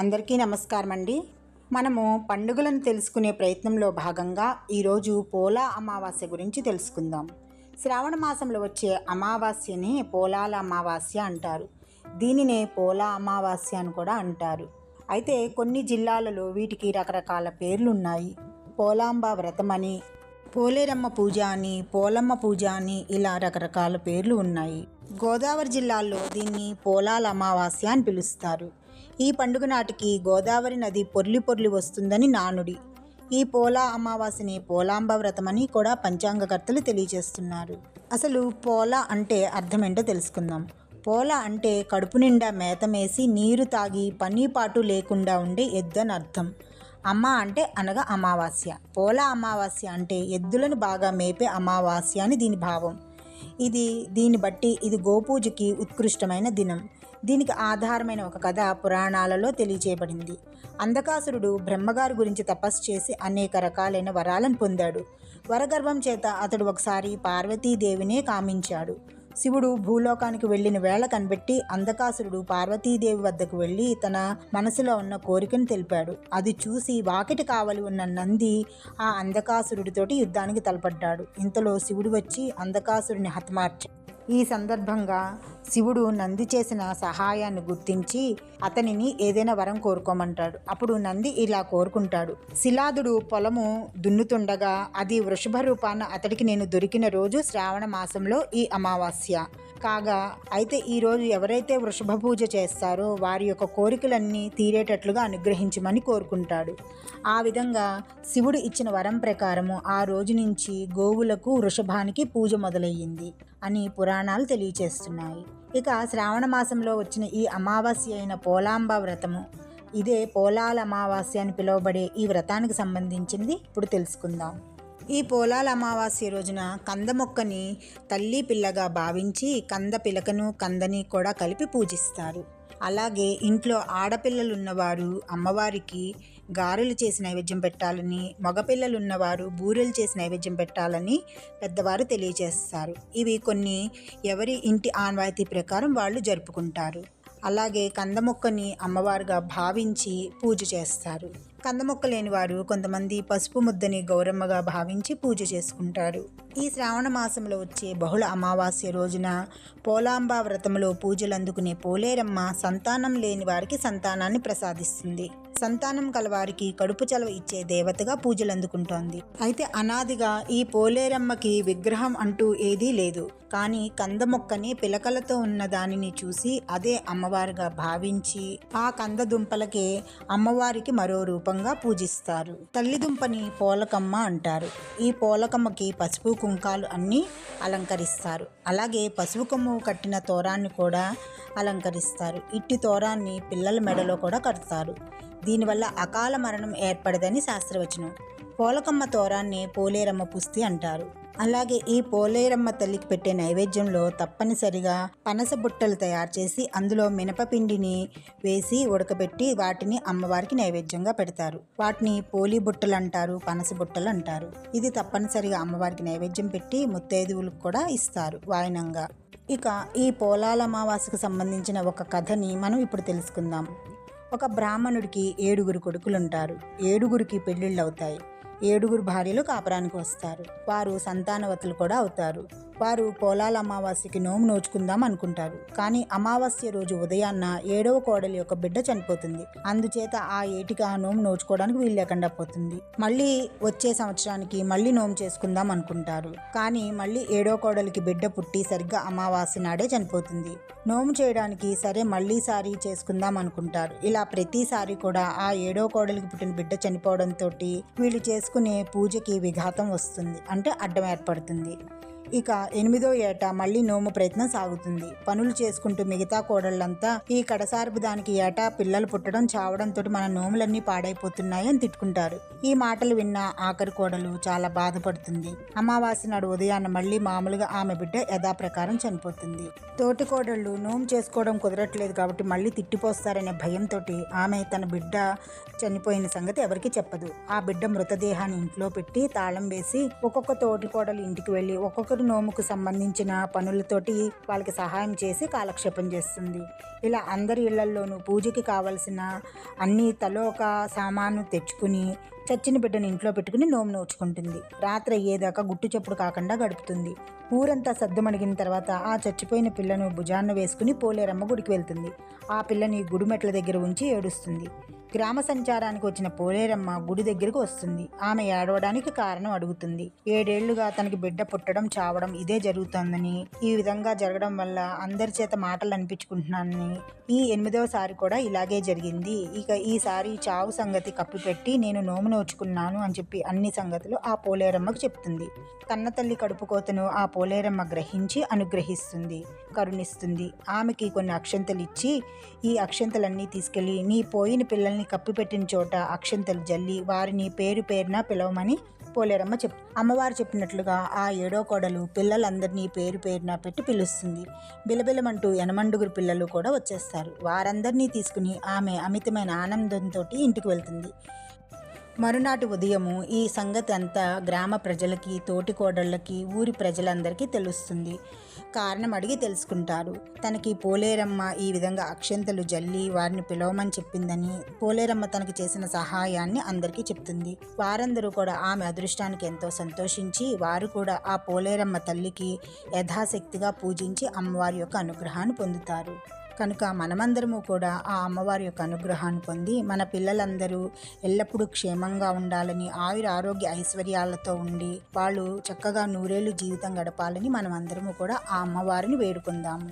అందరికీ నమస్కారం అండి మనము పండుగలను తెలుసుకునే ప్రయత్నంలో భాగంగా ఈరోజు పోలా అమావాస్య గురించి తెలుసుకుందాం. శ్రావణ మాసంలో వచ్చే అమావాస్యని పోలాల అమావాస్య అంటారు. దీనినే పోలా అమావాస్య అని కూడా అంటారు. అయితే కొన్ని జిల్లాలలో వీటికి రకరకాల పేర్లు ఉన్నాయి పోలాంబ వ్రతమని పోలేరమ్మ పూజ అని పోలమ్మ పూజ అని ఇలా రకరకాల పేర్లు ఉన్నాయి. గోదావరి జిల్లాలో దీన్ని పోలాల అమావాస్య అని పిలుస్తారు. ఈ పండుగ నాటికి గోదావరి నది పొర్లి పొర్లి వస్తుందని నానుడి. ఈ పోలా అమావాస్యని పోలాంబ వ్రతమని కూడా పంచాంగకర్తలు తెలియజేస్తున్నారు. అసలు పోలా అంటే అర్థమేంటో తెలుసుకుందాం. పోల అంటే కడుపు నిండా మేతమేసి నీరు తాగి పనీపాటు లేకుండా ఉండే ఎద్దు అని అర్థం. అమ్మ అంటే అనగా అమావాస్య. పోల అమావాస్య అంటే ఎద్దులను బాగా మేపే అమావాస్య అని దీని భావం. ఇది దీన్ని బట్టి ఇది గోపూజకి ఉత్కృష్టమైన దినం. దీనికి ఆధారమైన ఒక కథ పురాణాలలో తెలియచేయబడింది. అంధకాసురుడు బ్రహ్మగారి గురించి తపస్సు చేసి అనేక రకాలైన వరాలను పొందాడు. వరగర్భం చేత అతడు ఒకసారి పార్వతీదేవినే కామించాడు. శివుడు భూలోకానికి వెళ్ళిన వేళ కనిపెట్టి అంధకాసురుడు పార్వతీదేవి వద్దకు వెళ్ళి తన మనసులో ఉన్న కోరికను తెలిపాడు. అది చూసి వాకిటి కావలి ఉన్న నంది ఆ అంధకాసురుడితోటి యుద్ధానికి తలపడ్డాడు. ఇంతలో శివుడు వచ్చి అంధకాసురుని హతమార్చాడు ఈ సందర్భంగా శివుడు నంది చేసిన సహాయాన్ని గుర్తించి అతనిని ఏదైనా వరం కోరుకోమంటాడు. అప్పుడు నంది ఇలా కోరుకుంటాడు. శిలాదుడు పొలము దున్నుతుండగా అది వృషభ రూపాన అతడికి నేను దొరికిన రోజు శ్రావణ మాసంలో ఈ అమావాస్య. కాగా అయితే ఈరోజు ఎవరైతే వృషభ పూజ చేస్తారో వారి యొక్క కోరికలన్నీ తీరేటట్లుగా అనుగ్రహించమని కోరుకుంటాడు. ఆ విధంగా శివుడు ఇచ్చిన వరం ప్రకారము ఆ రోజు నుంచి గోవులకు వృషభానికి పూజ మొదలయ్యింది అని పురాణాలు తెలియచేస్తున్నాయి. ఇక శ్రావణ మాసంలో వచ్చిన ఈ అమావాస్య అయిన పోలాంబ వ్రతము ఇదే పోలాల అమావాస్య అని పిలువబడే ఈ వ్రతానికి సంబంధించింది ఇప్పుడు తెలుసుకుందాం. ఈ పోలాల అమావాస్య రోజున కంద మొక్కని తల్లి పిల్లగా భావించి కంద పిలకను కందని కూడా కలిపి పూజిస్తారు. అలాగే ఇంట్లో ఆడపిల్లలు ఉన్నవారు అమ్మవారికి గారెలు చేసి నైవేద్యం పెట్టాలని మగపిల్లలు ఉన్నవారు బూరెలు చేసి నైవేద్యం పెట్టాలని పెద్దవారు తెలియజేస్తారు. ఇవి కొన్ని ఎవరి ఇంటి ఆన్వాయితీ ప్రకారం వాళ్ళు జరుపుకుంటారు. అలాగే కంద మొక్కని అమ్మవారుగా భావించి పూజ చేస్తారు. కందమొక్క లేని వారు కొంతమంది పసుపు ముద్దని గౌరమ్మగా భావించి పూజ చేసుకుంటారు ఈ శ్రావణ మాసంలో వచ్చే బహుళ అమావాస్య రోజున పోలాంబ వ్రతంలో పూజలు అందుకునే పోలేరమ్మ సంతానం లేని వారికి సంతానాన్ని ప్రసాదిస్తుంది. సంతానం కలవారికి కడుపు చలవ ఇచ్చే దేవతగా పూజలు అందుకుంటోంది అయితే అనాదిగా ఈ పోలేరమ్మకి విగ్రహం అంటూ ఏదీ లేదు. కానీ కంద మొక్కని పిలకలతో ఉన్న దానిని చూసి అదే అమ్మవారుగా భావించి ఆ కంద దుంపలకే అమ్మవారికి మరో రూపంగా పూజిస్తారు. తల్లిదుంపని పోలకమ్మ అంటారు. ఈ పోలకమ్మకి పసుపు కుంకాలు అన్నీ అలంకరిస్తారు. అలాగే పసుపు కొమ్ము కట్టిన తోరాన్ని కూడా అలంకరిస్తారు. ఇట్టి తోరాన్ని పిల్లల మెడలో కూడా కడతారు. దీనివల్ల అకాల మరణం ఏర్పడదని శాస్త్రవచనం. పోలకమ్మ తోరాన్ని పోలేరమ్మ పుస్తి అంటారు. అలాగే ఈ పోలేరమ్మ తల్లికి పెట్టే నైవేద్యంలో తప్పనిసరిగా పనస బుట్టలు తయారు చేసి అందులో మినపపిండిని వేసి ఉడకబెట్టి వాటిని అమ్మవారికి నైవేద్యంగా పెడతారు. వాటిని పోలి బుట్టలు అంటారు పనస బుట్టలు అంటారు. ఇది తప్పనిసరిగా అమ్మవారికి నైవేద్యం పెట్టి ముత్తైదువులకు కూడా ఇస్తారు వాయనంగా. ఇక ఈ పోలాల అమావాస్యకు సంబంధించిన ఒక కథని మనం ఇప్పుడు తెలుసుకుందాం. ఒక బ్రాహ్మణుడికి ఏడుగురు కొడుకులుంటారు. ఏడుగురికి పెళ్ళిళ్ళు అవుతాయి ఏడుగురు భార్యలు కాపురానికి వస్తారు. వారు సంతానవతులు కూడా అవుతారు. వారు పోలాల అమావాస్యకి నోము నోచుకుందాం అనుకుంటారు. కానీ అమావాస్య రోజు ఉదయాన్న ఏడవ కోడలి యొక్క బిడ్డ చనిపోతుంది. అందుచేత ఆ ఏటికి ఆ నోము నోచుకోవడానికి వీలు లేకుండా పోతుంది. మళ్ళీ వచ్చే సంవత్సరానికి మళ్ళీ నోము చేసుకుందాం అనుకుంటారు. కానీ మళ్ళీ ఏడో కోడలికి బిడ్డ పుట్టి సరిగ్గా అమావాస్య నాడే చనిపోతుంది. నోము చేయడానికి సరే మళ్ళీసారి చేసుకుందాం అనుకుంటారు. ఇలా ప్రతిసారి కూడా ఆ ఏడో కోడలికి పుట్టిన బిడ్డ చనిపోవడంతో వీళ్ళు చేసుకునే పూజకి విఘాతం వస్తుంది. అంటే అడ్డం ఏర్పడుతుంది. ఇక ఎనిమిదో ఏట మళ్ళీ నోము ప్రయత్నం సాగుతుంది. పనులు చేసుకుంటూ మిగతా కోడళ్ళంతా ఈ కడసారపు దానికి ఏటా పిల్లలు పుట్టడం చావడంతో మన నోములన్నీ పాడైపోతున్నాయని తిట్టుకుంటారు. ఈ మాటలు విన్న ఆఖరి కోడలు చాలా బాధపడుతుంది. అమావాస్య నాడు ఉదయాన్న మళ్ళీ మామూలుగా ఆమె బిడ్డ యథాప్రకారం చనిపోతుంది. తోటి కోడళ్ళు నోము చేసుకోవడం కుదరట్లేదు కాబట్టి మళ్ళీ తిట్టిపోస్తారనే భయంతో ఆమె తన బిడ్డ చనిపోయిన సంగతి ఎవరికి చెప్పదు. ఆ బిడ్డ మృతదేహాన్ని ఇంట్లో పెట్టి తాళం వేసి ఒక్కొక్క తోటి కోడలు ఇంటికి వెళ్ళి ఒక్కొక్క మొక్కుడు నోముకు సంబంధించిన పనులతోటి వాళ్ళకి సహాయం చేసి కాలక్షేపం చేస్తుంది. ఇలా అందరి ఇళ్ళల్లోనూ పూజకి కావలసిన అన్ని తలో ఒక సామాను తెచ్చుకుని చచ్చిన బిడ్డను ఇంట్లో పెట్టుకుని నోము నోచుకుంటుంది. రాత్రి అయ్యేదాకా గుట్టు చప్పుడు కాకుండా గడుపుతుంది. ఊరంతా సద్దుమణిగిన తర్వాత ఆ చచ్చిపోయిన పిల్లను భుజాన్న వేసుకుని పోలేరమ్మ గుడికి వెళ్తుంది. ఆ పిల్లని గుడిమెట్ల దగ్గర ఉంచి ఏడుస్తుంది. గ్రామ సంచారానికి వచ్చిన పోలేరమ్మ గుడి దగ్గరకు వస్తుంది. ఆమె ఏడవడానికి కారణం అడుగుతుంది. ఏడేళ్ళుగా తనకి బిడ్డ పుట్టడం చావడం ఇదే జరుగుతోందని ఈ విధంగా జరగడం వల్ల అందరి చేత మాటలు అనిపించుకుంటున్నానని. ఈ ఎనిమిదవసారి కూడా ఇలాగే జరిగింది. ఇక ఈసారి చావు సంగతి కప్పిపెట్టి నేను నోము నోచుకున్నాను అని చెప్పి అన్ని సంగతులు ఆ పోలేరమ్మకు చెప్తుంది. కన్న తల్లి కడుపు కోతను ఆ పోలేరమ్మ గ్రహించి అనుగ్రహిస్తుంది కరుణిస్తుంది. ఆమెకి కొన్ని అక్షంతలు ఇచ్చి ఈ అక్షంతలన్నీ తీసుకెళ్ళి నీ పోయిన పిల్లల్ని పిల్లల్ని కప్పిపెట్టిన చోట అక్షంతలు జల్లి వారిని పేరు పేరున పిలవమని పోలేరమ్మ చెప్ అమ్మవారు చెప్పినట్లుగా ఆ ఏడో కోడలు పిల్లలందరినీ పేరు పేరున పెట్టి పిలుస్తుంది. బిలబిలమంటూ ఎనమండుగురు పిల్లలు కూడా వచ్చేస్తారు. వారందరినీ తీసుకుని ఆమె అమితమైన ఆనందంతో ఇంటికి వెళ్తుంది. మరునాటి ఉదయము ఈ సంగతి అంతా గ్రామ ప్రజలకి తోటి కోడళ్ళకి ఊరి ప్రజలందరికీ తెలుస్తుంది. కారణం అడిగి తెలుసుకుంటారు. తనకి పోలేరమ్మ ఈ విధంగా అక్షంతలు జల్లి వారిని పిలవమని చెప్పిందని పోలేరమ్మ తనకి చేసిన సహాయాన్ని అందరికీ చెప్తుంది. వారందరూ కూడా ఆమె అదృష్టానికి ఎంతో సంతోషించి వారు కూడా ఆ పోలేరమ్మ తల్లికి యథాశక్తిగా పూజించి అమ్మవారి యొక్క అనుగ్రహాన్ని పొందుతారు. కనుక మనమందరము కూడా ఆ అమ్మవారి యొక్క అనుగ్రహాన్ని పొంది మన పిల్లలందరూ ఎల్లప్పుడూ క్షేమంగా ఉండాలని ఆయుర ఆరోగ్య ఐశ్వర్యాలతో ఉండి వాళ్ళు చక్కగా నూరేళ్ళు జీవితం గడపాలని మనమందరము కూడా ఆ అమ్మవారిని వేడుకుందాము.